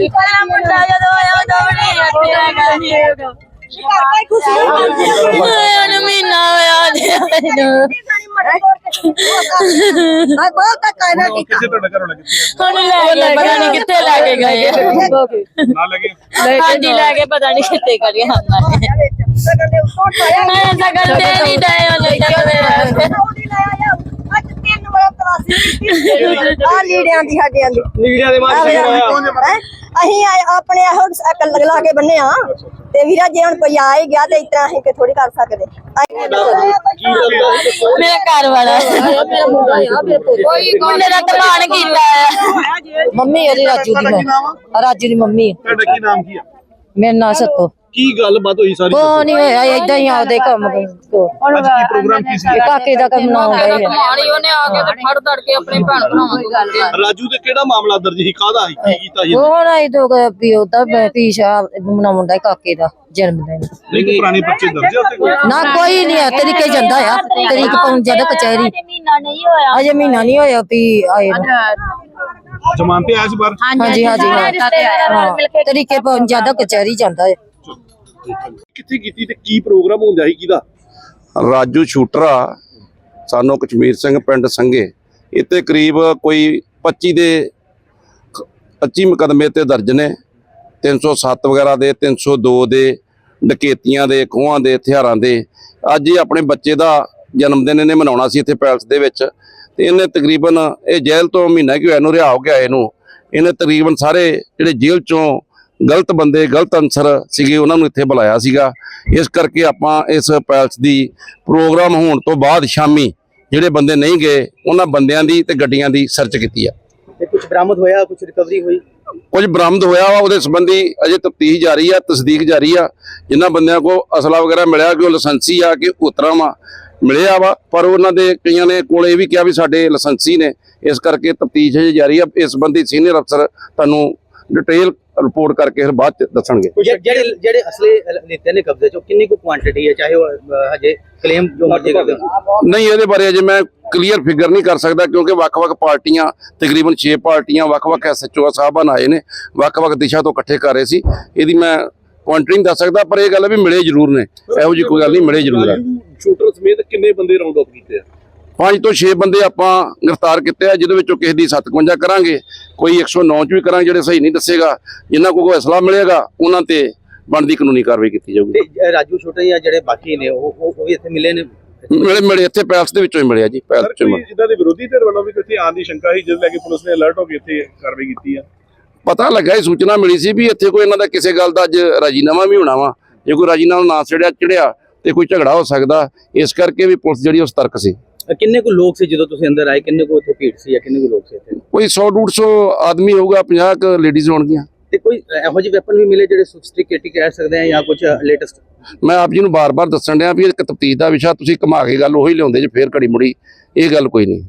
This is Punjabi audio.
ਮੇਰਾ ਮੁੰਡਾ ਜਦੋਂ ਆਇਆ ਉਦੋਂ ਵੀ ਨਹੀਂ ਹੱਟਿਆਗਾ ਉਹਨੂੰ ਮਹੀਨਾ ਹੋਇਆ ਤੇ ਮੈਨੂੰ ਕਿਸੇ ਤੁਹਾਡਾ ਘਰੋਂ ਲੱਗੀ ਹੁਣ ਲੈ ਕੇ ਪਤਾ ਨਹੀਂ ਕਿੱਥੇ ਲੈ ਕੇ ਗਏ। ਨਾ ਲੱਗੇ? ਹਾਂਜੀ ਲੈ ਕੇ ਪਤਾ ਨਹੀਂ ਕਿੱਥੇ ਕਰੀਏ ਹਮਾਰੇ ਮੈਂ। ਸਗਲ ਦੇ ਨਹੀਂ ਡਏ ਉਹਨੇ ਚੱਕਦੇ ਆ ਲੀੜਿਆਂ ਦੀ ਸਾਡਿਆਂ ਦੀ। ਲੀੜਿਆਂ ਦੇ ਮਾਰ ਹੈਂ? ਅਸੀਂ ਆਏ ਆਪਣੇ ਇਹੋ ਅਕਲ ਲਾ ਕੇ ਬੰਨੇ ਆ। ਤੇ ਵੀਰਾ ਜੇ ਹੁਣ ਕੋਈ ਆ ਹੀ ਗਿਆ ਤੇ ਇਤਨਾ ਅਸੀਂ ਕਿ ਥੋੜੀ ਕਰ ਸਕਦੇ। ਮੇਰਾ ਘਰ ਵਾਲਾ। ਕੋਈ ਮੁੰਡੇ ਦਾ ਤਮਾਨ ਕੀਤਾ ਹੈ ਮੰਮੀ ਉਹਦੀ ਰਾਜੂ ਦੀ ਮਾਂ ਰਾਜੂ ਦੀ ਮੰਮੀ ਤੁਹਾਡਾ ਕੀ ਨਾਮ ਕੀ ਆ? ਮੇਰੇ ਨਾਲ ਸੱਤੋ। ਕੀ ਗੱਲਬਾਤ ਹੋਈ ਸਾਰੀ? ਕੋ ਨਹੀਂ ਹੋਇਆ ਏਦਾਂ ਹੀ ਆਪਦੇ ਕੰਮ ਕੋ ਅੱਜ ਕੀ ਪ੍ਰੋਗਰਾਮ ਕੀ ਸੀ? ਕਾਕੇ ਦਾ ਕੰਮ ਨਾ ਹੁੰਦਾ ਹੀ ਆ। ਮਾੜੀ ਉਹਨੇ ਆ ਕੇ ਤੇ ਫੜ ਤੜ ਕੇ ਆਪਣੇ ਭੈਣ ਭਰਾਵਾਂ ਨੂੰ ਗੱਲ ਰਾਜੂ ਤੇ ਕਿਹੜਾ ਮਾਮਲਾ ਦਰਜ ਸੀ? ਕਾਹਦਾ ਸੀ? ਕੀ ਕੀਤਾ ਸੀ ਉਹ ਹੁਣ ਆਈ ਦੋ ਵੀ ਉਹਦਾ ਪੀਸ਼ਾ ਮਨਾਉਂਦਾ ਹੈ ਕਾਕੇ ਦਾ ਜਨਮ ਦਿਨ। ਨਹੀਂ ਕੋਈ ਪੁਰਾਣੇ ਬੱਚੇ ਦਰਜ ਕੋਈ ਨਾ ਕੋਈ ਨਹੀਂ ਆ ਤਰੀਕੇ ਜਾਂਦਾ ਆ। ਤਰੀਕ ਪਹੁੰਚ ਜਾਂਦਾ ਕਚਹਿਰੀ। ਮਹੀਨਾ ਨਹੀਂ ਹੋਇਆ। ਅਜੇ ਮਹੀਨਾ ਨਹੀਂ ਹੋਇਆ ਵੀ ਆਏ ਨੂੰ। ਜਮਾਨ ਤੇ ਆਇਆ ਸੀ ਬਾਹਰ? ਹਾਂਜੀ ਹਾਂਜੀ ਹਾਂ। ਤਰੀਕੇ ਪਹੁੰਚ ਜਾਂਦਾ ਕਚਹਿਰੀ ਜਾਂਦਾ ਹੈ ਕਿੱਥੇ ਕੀਤੀ ਤੇ ਕੀ ਪ੍ਰੋਗਰਾਮ ਹੁੰਦਾ ਸੀ ਕਿਹਦਾ? ਰਾਜੂ ਸ਼ੂਟਰਾ ਸਾਨੂੰ ਕਸ਼ਮੀਰ ਸਿੰਘ ਪਿੰਡ ਸੰਘੇ। ਇੱਥੇ ਕਰੀਬ ਕੋਈ 25 ਦੇ 25 ਮੁਕੱਦਮੇ ਤੇ ਦਰਜ ਨੇ। 307 ਵਗੈਰਾ ਦੇ 302 ਦੇ ਡਕੇਤੀਆਂ ਦੇ, ਖੋਹਾਂ ਦੇ, ਹਥਿਆਰਾਂ ਦੇ। ਅੱਜ ਇਹ ਆਪਣੇ ਬੱਚੇ ਦਾ ਜਨਮ ਦਿਨ ਇਹਨੇ ਮਨਾਉਣਾ ਸੀ ਇੱਥੇ ਪੈਲਸ ਦੇ ਵਿੱਚ। ਤੇ ਇਹਨੇ ਤਕਰੀਬਨ ਇਹ ਜੇਲ੍ਹ ਤੋਂ ਮਹੀਨਾ ਕਿ ਹੋਇਆ ਨੂੰ ਰਿਹਾ ਹੋ ਗਿਆ ਇਹਨੂੰ ਇਹਨੇ ਤਕਰੀਬਨ ਸਾਰੇ ਜਿਹੜੇ ਜੇਲ੍ਹ ਚੋਂ ਗਲਤ ਬੰਦੇ ਗਲਤ ਅਨਸਰ ਸੀਗੇ ਉਹਨਾਂ ਨੂੰ ਇੱਥੇ ਬੁਲਾਇਆ ਸੀਗਾ। ਇਸ ਕਰਕੇ ਆਪਾਂ ਇਸ ਪੈਲਸ ਦੀ ਪ੍ਰੋਗਰਾਮ ਹੋਣ ਤੋਂ ਬਾਅਦ ਸ਼ਾਮੀ ਜਿਹੜੇ ਬੰਦੇ ਨਹੀਂ ਗਏ ਉਹਨਾਂ ਬੰਦਿਆਂ ਦੀ ਤੇ ਗੱਡੀਆਂ ਦੀ ਸਰਚ ਕੀਤੀ ਆ। ਤੇ ਕੁਝ ਬਰਾਮਦ ਹੋਇਆ ਕੁਝ ਰਿਕਵਰੀ ਹੋਈ? ਕੁਝ ਬਰਾਮਦ ਹੋਇਆ ਵਾ ਉਹਦੇ ਸੰਬੰਧੀ ਅਜੇ ਤਫਤੀਸ਼ ਜਾਰੀ ਆ ਤਸਦੀਕ ਜਾਰੀ ਆ। ਜਿਨ੍ਹਾਂ ਬੰਦਿਆਂ ਕੋ ਅਸਲਾ ਵਗੈਰਾ ਮਿਲਿਆ ਕਿ ਉਹ ਲਾਇਸੈਂਸੀ ਆ ਕਿ ਉਤਰਾ ਵਾ ਮਿਲਿਆ ਵਾ ਪਰ ਉਹਨਾਂ ਦੇ ਕਈਆਂ ਨੇ ਕੋਲ ਇਹ ਵੀ ਕਿਹਾ ਵੀ ਸਾਡੇ ਲਾਇਸੈਂਸੀ ਨੇ। ਇਸ ਕਰਕੇ ਤਫਤੀਸ਼ ਜਾਰੀ ਆ। ਇਸ ਸੰਬੰਧੀ ਸੀਨੀਅਰ ਅਫਸਰ ਤੁਹਾਨੂੰ ਡਿਟੇਲ ਰਿਪੋਰਟ ਕਰਕੇ ਫਿਰ ਬਾਅਦ ਚ ਦੱਸਣਗੇ। ਜਿਹੜੇ ਜਿਹੜੇ ਅਸਲੇ ਲਿੱਤੇ ਨੇ ਕਬਜ਼ੇ ਚੋਂ ਕਿੰਨੀ ਕੁ ਕੁਆਂਟੀਟੀ ਹੈ ਚਾਹੇ ਉਹ ਹਜੇ ਕਲੇਮ ਜੋ ਮਰਜ਼ੀ ਕਰਦੇ ਨਹੀਂ ਇਹਦੇ ਬਾਰੇ ਅਜੇ ਮੈਂ ਕਲੀਅਰ ਫਿਗਰ ਨਹੀਂ ਕਰ ਸਕਦਾ ਕਿਉਂਕਿ ਵੱਖ-ਵੱਖ ਪਾਰਟੀਆਂ ਤਕਰੀਬਨ 6 ਪਾਰਟੀਆਂ ਵੱਖ-ਵੱਖ ਐਸਐਚਓ ਸਾਹਿਬਾਨ ਆਏ ਨੇ ਵੱਖ-ਵੱਖ ਦਿਸ਼ਾ ਤੋਂ ਇਕੱਠੇ ਕਰ ਰਹੇ ਸੀ ਇਹਦੀ ਮੈਂ ਕੁਆਂਟਰੀ ਨਹੀਂ ਦੱਸ ਸਕਦਾ ਪਰ ਇਹ ਗੱਲ ਹੈ ਵੀ ਮਿਲੇ ਜ਼ਰੂਰ ਨੇ ਇਹੋ ਜਿਹੀ ਕੋਈ ਗੱਲ ਨਹੀਂ ਮਿਲੇ ਜ਼ਰੂਰ ਆ ਸ਼ੂਟਰ ਸਮੇਤ ਕਿੰਨੇ ਬੰਦੇ ਰਾਉਂਡ ਅਪ ਕੀਤੇ ਆ ਪੰਜ ਤੋਂ 6 ਬੰਦੇ ਆਪਾਂ ਗ੍ਰਿਫਤਾਰ ਕੀਤੇ ਆ ਜਿਹਦੇ ਵਿੱਚੋਂ ਕਿਸੇ ਦੀ 57 ਕਰਾਂਗੇ। ਕੋਈ 109 ਚ ਵੀ ਕਰਾਂਗੇ ਜਿਹੜੇ ਸਹੀ ਨਹੀਂ ਦੱਸੇਗਾ ਜਿਨ੍ਹਾਂ ਕੋਲ ਕੋਈ ਅਸਲਾ ਮਿਲੇਗਾ ਉਹਨਾਂ ਤੇ ਬਣਦੀ ਕਾਨੂੰਨੀ ਕਾਰਵਾਈ ਕੀਤੀ ਜਾਊਗੀ। ਰਾਜੂ ਛੋਟੇ ਜਾਂ ਜਿਹੜੇ ਬਾਕੀ ਨੇ ਉਹ ਵੀ ਇੱਥੇ ਮਿਲੇ ਨੇ? ਮਿਲੇ ਮਿਲੇ ਇੱਥੇ ਪੈਲਸ ਦੇ ਵਿੱਚੋਂ ਹੀ ਮਿਲਿਆ ਜੀ ਪੈਲਸ ਚੋਂ। ਜਿੱਦਾਂ ਦੇ ਵਿਰੋਧੀ ਧਿਰ ਵੱਲੋਂ ਵੀ ਕਿਤੇ ਆਉਣ ਦੀ ਸ਼ੰਕਾ ਸੀ ਜਿਸ ਲੈ ਕੇ ਪੁਲਿਸ ਨੇ ਅਲਰਟ ਹੋ ਕੇ ਇੱਥੇ ਕਾਰਵਾਈ ਕੀਤੀ ਆ? ਪਤਾ ਲੱਗਾ ਇਹ ਸੂਚਨਾ ਮਿਲੀ ਸੀ ਵੀ ਇੱਥੇ ਕੋਈ ਇਹਨਾਂ ਦਾ ਕਿਸੇ ਗੱਲ ਦਾ ਅੱਜ ਰਾਜੀਨਾਮਾ ਵੀ ਹੋਣਾ ਵਾ। ਜੇ ਕੋਈ ਰਾਜੀਨਾਮਾ ਨਾ ਚੜਿਆ ਚੜਿਆ ਤੇ ਕੋਈ ਝਗੜਾ ਹੋ ਸਕਦਾ ਇਸ ਕਰਕੇ ਵੀ ਪੁਲਿਸ ਜਿਹੜੀ ਉਹ ਸਤਰਕ ਸੀ। ਕਿੰਨੇ ਕੁ ਲੋਕ ਸੀ ਜਦੋਂ ਤੁਸੀਂ ਅੰਦਰ ਆਏ? ਕਿੰਨੇ ਕੁ ਉੱਥੇ ਭੀੜ ਸੀ ਜਾਂ ਕਿੰਨੇ ਕੁ ਲੋਕ ਸੀ ਇੱਥੇ? ਕੋਈ 100 150 ਆਦਮੀ ਹੋਊਗਾ 50 ਕ ਲੇਡੀਜ਼ ਹੋਣਗੀਆਂ। ਤੇ ਕੋਈ ਇਹੋ ਜਿਹੇ ਵੈਪਨ ਵੀ ਮਿਲੇ ਜਿਹੜੇ ਸੋਫਿਸਟੀਕੇਟਿਡ ਕਹਿ ਸਕਦੇ ਆ ਜਾਂ ਕੁਝ ਲੇਟੈਸਟ ਮੈਂ ਆਪ ਜੀ ਨੂੰ ਬਾਰ-ਬਾਰ ਦੱਸਣ ਡਿਆ ਵੀ ਇਹ ਇੱਕ ਤਫਤੀਸ਼ ਦਾ ਵਿਸ਼ਾ ਤੁਸੀਂ ਘੁਮਾ ਕੇ ਗੱਲ ਉਹੀ ਲਿਆਉਂਦੇ ਜੇ ਫੇਰ ਘੜੀ ਮੁੜੀ ਇਹ ਗੱਲ ਕੋਈ ਨਹੀਂ।